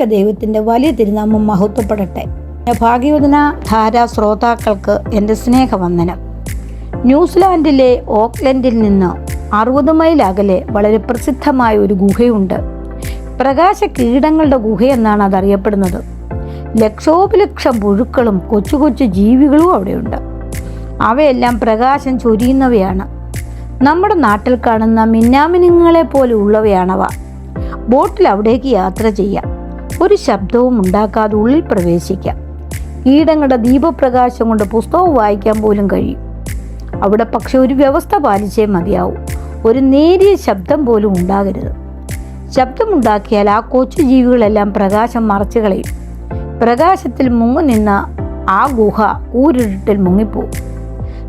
ത്രിയേക ദൈവത്തിന്റെ വലിയ തിരുനാമം മഹത്വപ്പെടട്ടെ. ഭാഗ്യവദന ധാര ശ്രോതാക്കൾക്ക് എന്റെ സ്നേഹവന്ദനം. ന്യൂസിലാൻഡിലെ ഓക്ലൻഡിൽ നിന്ന് അറുപത് മൈൽ അകലെ വളരെ പ്രസിദ്ധമായ ഒരു ഗുഹയുണ്ട്. പ്രകാശ കീടങ്ങളുടെ ഗുഹ ഗുഹയെന്നാണ് അതറിയപ്പെടുന്നത്. ലക്ഷോപലക്ഷം പുഴുക്കളും കൊച്ചു കൊച്ചു ജീവികളും അവിടെയുണ്ട്. അവയെല്ലാം പ്രകാശം ചൊരിയുന്നവയാണ്. നമ്മുടെ നാട്ടിൽ കാണുന്ന മിന്നാമിനുങ്ങളെ പോലെ ഉള്ളവയാണവ. ബോട്ടിൽ അവിടേക്ക് യാത്ര ചെയ്യാം. ഒരു ശബ്ദവും ഉണ്ടാക്കാതെ ഉള്ളിൽ പ്രവേശിക്കാം. കീടങ്ങളുടെ ദീപപ്രകാശം കൊണ്ട് പുസ്തകം വായിക്കാൻ പോലും കഴിയും. അവിടെ പക്ഷെ ഒരു വ്യവസ്ഥ പാലിച്ചേ മതിയാവും. ഒരു നേരിയ ശബ്ദം പോലും ഉണ്ടാകരുത്. ശബ്ദമുണ്ടാക്കിയാൽ ആ കൊച്ചു ജീവികളെല്ലാം പ്രകാശം മറച്ചു കളയും. പ്രകാശത്തിൽ മുങ്ങി നിന്ന ആ ഗുഹ ഊരിട്ടിൽ മുങ്ങിപ്പോവും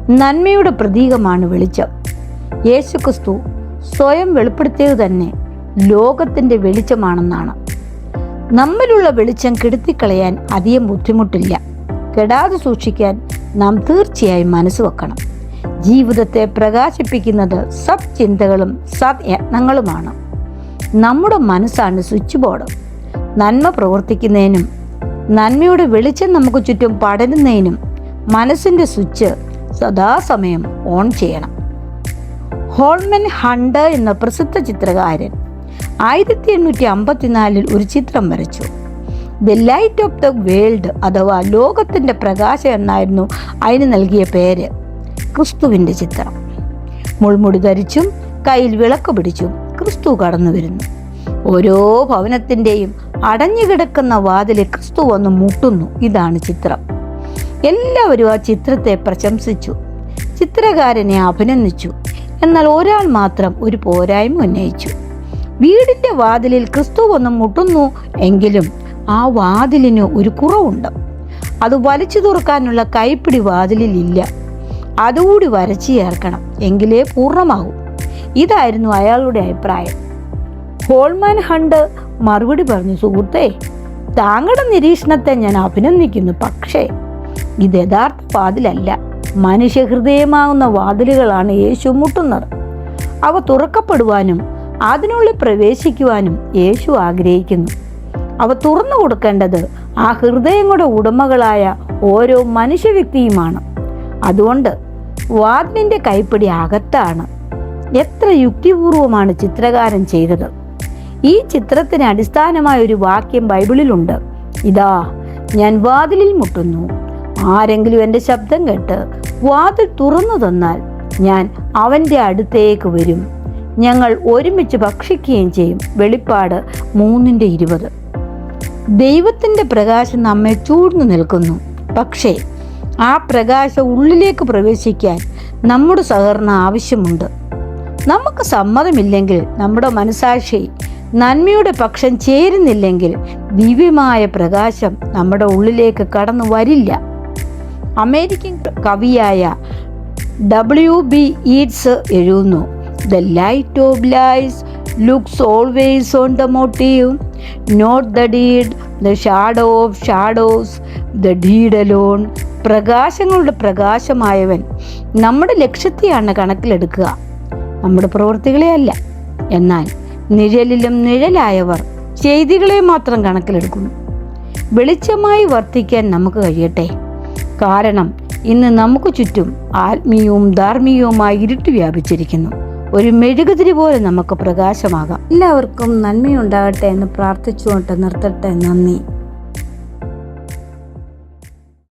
നന്മയുടെ പ്രതീകമാണ് വെളിച്ചം. യേശുക്രിസ്തു സ്വയം വെളിപ്പെടുത്തിയത് തന്നെ ലോകത്തിന്റെ വെളിച്ചമാണെന്നാണ്. നമ്മിലുള്ള വെളിച്ചം കെടുത്തിക്കളയാൻ അധികം ബുദ്ധിമുട്ടില്ല. കെടാതെ സൂക്ഷിക്കാൻ നാം തീർച്ചയായും മനസ്സ് വെക്കണം. ജീവിതത്തെ പ്രകാശിപ്പിക്കുന്നത് സത് ചിന്തകളും സത് യത്നങ്ങളുമാണ് നമ്മുടെ മനസ്സാണ് സ്വിച്ച് ബോർഡ്. നന്മ പ്രവർത്തിക്കുന്നതിനും നന്മയുടെ വെളിച്ചം നമുക്ക് ചുറ്റും പടരുന്നതിനും മനസ്സിന്റെ സ്വിച്ച് സദാസമയം ഓൺ ചെയ്യണം. ഹോൾമെൻ ഹണ്ട് എന്ന പ്രസിദ്ധ ചിത്രകാരൻ ആയിരത്തി എണ്ണൂറ്റി അമ്പത്തിനാലിൽ ഒരു ചിത്രം വരച്ചു. The light of the world അഥവാ ലോകത്തിന്റെ പ്രകാശം എന്നായിരുന്നു അതിന് നൽകിയ പേര്. ക്രിസ്തുവിന്റെ ചിത്രം. മുൾമുടി ധരിച്ചും കയ്യിൽ വിളക്ക് പിടിച്ചും ക്രിസ്തു കടന്നു വരുന്നു. ഓരോ ഭവനത്തിന്റെയും അടഞ്ഞുകിടക്കുന്ന വാതിലെ ക്രിസ്തു വന്ന് മുട്ടുന്നു. ഇതാണ് ചിത്രം. എല്ലാവരും ആ ചിത്രത്തെ പ്രശംസിച്ചു. ചിത്രകാരനെ അഭിനന്ദിച്ചു. എന്നാൽ ഒരാൾ മാത്രം ഒരു പോരായ്മ ഉന്നയിച്ചു. വീടിന്റെ വാതിലിൽ ക്രിസ്തു വന്ന് മുട്ടുന്നു എങ്കിലും ആ വാതിലിന് ഒരു കുറവുണ്ട്. അത് വലിച്ചു തുറക്കാനുള്ള കൈപ്പിടി വാതിലിൽ ഇല്ല. അതുകൂടി വരച്ചു ചേർക്കണം എങ്കിലേ പൂർണമാകൂ. ഇതായിരുന്നു അയാളുടെ അഭിപ്രായം. ഹോൾമാൻ ഹണ്ട് മറുപടി പറഞ്ഞു സുഹൃത്തേ താങ്കളുടെ നിരീക്ഷണത്തെ ഞാൻ അഭിനന്ദിക്കുന്നു. പക്ഷേ ഇത് യഥാർത്ഥ വാതിലല്ല. മനുഷ്യഹൃദയമാകുന്ന വാതിലുകളാണ് യേശു മുട്ടുന്നത്. അവ തുറക്കപ്പെടുവാനും അതിനുള്ളിൽ പ്രവേശിക്കുവാനും യേശു ആഗ്രഹിക്കുന്നു. അവ തുറന്നു കൊടുക്കേണ്ടത് ആ ഹൃദയങ്ങളുടെ ഉടമകളായ ഓരോ മനുഷ്യ വ്യക്തിയുമാണ് അതുകൊണ്ട് വാതിലിന്റെ കൈപ്പിടി അകത്താണ്. എത്ര യുക്തിപൂർവമാണ് ചിത്രകാരൻ ചെയ്തത്. ഈ ചിത്രത്തിന് അടിസ്ഥാനമായ ഒരു വാക്യം ബൈബിളിലുണ്ട്. ഇതാ ഞാൻ വാതിലിൽ മുട്ടുന്നു. ആരെങ്കിലും എന്റെ ശബ്ദം കേട്ട് വാതിൽ തുറന്നു തന്നാൽ ഞാൻ അവന്റെ അടുത്തേക്ക് വരും. ഞങ്ങൾ ഒരുമിച്ച് ഭക്ഷിക്കുകയും ചെയ്യും. വെളിപ്പാട് മൂന്നിന്റെ ഇരുപത്. ദൈവത്തിന്റെ പ്രകാശം നമ്മെ ചൂഴ്ന്നു നിൽക്കുന്നു. പക്ഷേ ആ പ്രകാശം ഉള്ളിലേക്ക് പ്രവേശിക്കാൻ നമ്മുടെ സഹകരണം ആവശ്യമുണ്ട്. നമുക്ക് സമ്മതമില്ലെങ്കിൽ നമ്മുടെ മനസാക്ഷി നന്മയുടെ പക്ഷം ചേരുന്നില്ലെങ്കിൽ ദിവ്യമായ പ്രകാശം നമ്മുടെ ഉള്ളിലേക്ക് കടന്നു വരില്ല. അമേരിക്കൻ കവിയായ ഡബ്ല്യു ബി ഈറ്റ്സ് എഴുതുന്നു the light of lies looks always on the motive not the deed the shadow of shadows the deed alone പ്രകാശങ്ങളുടെ പ്രകാശമായവൻ നമ്മുടെ ലക്ഷ്യത്തെയാണ് കണക്കിലെടുക്കുക. നമ്മുടെ പ്രവൃത്തികളെ അല്ല. എന്നാൽ നിഴലിലും നിഴലായവർ ചെയ്തികളെ മാത്രം കണക്കിലെടുക്കുന്നു. വെളിച്ചമായി വർത്തിക്കാൻ നമുക്ക് കഴിയട്ടെ. കാരണം ഇന്ന് നമുക്ക് ചുറ്റും ആത്മീയവും ധാർമ്മികവുമായി ഇരുട്ട് വ്യാപിച്ചിരിക്കുന്നു. ഒരു മെഴുകുതിരി പോലെ നമുക്ക് പ്രകാശമാകാം. എല്ലാവർക്കും നന്മയുണ്ടാകട്ടെ എന്ന് പ്രാർത്ഥിച്ചുകൊണ്ട് നിർത്തട്ടെ. നന്ദി.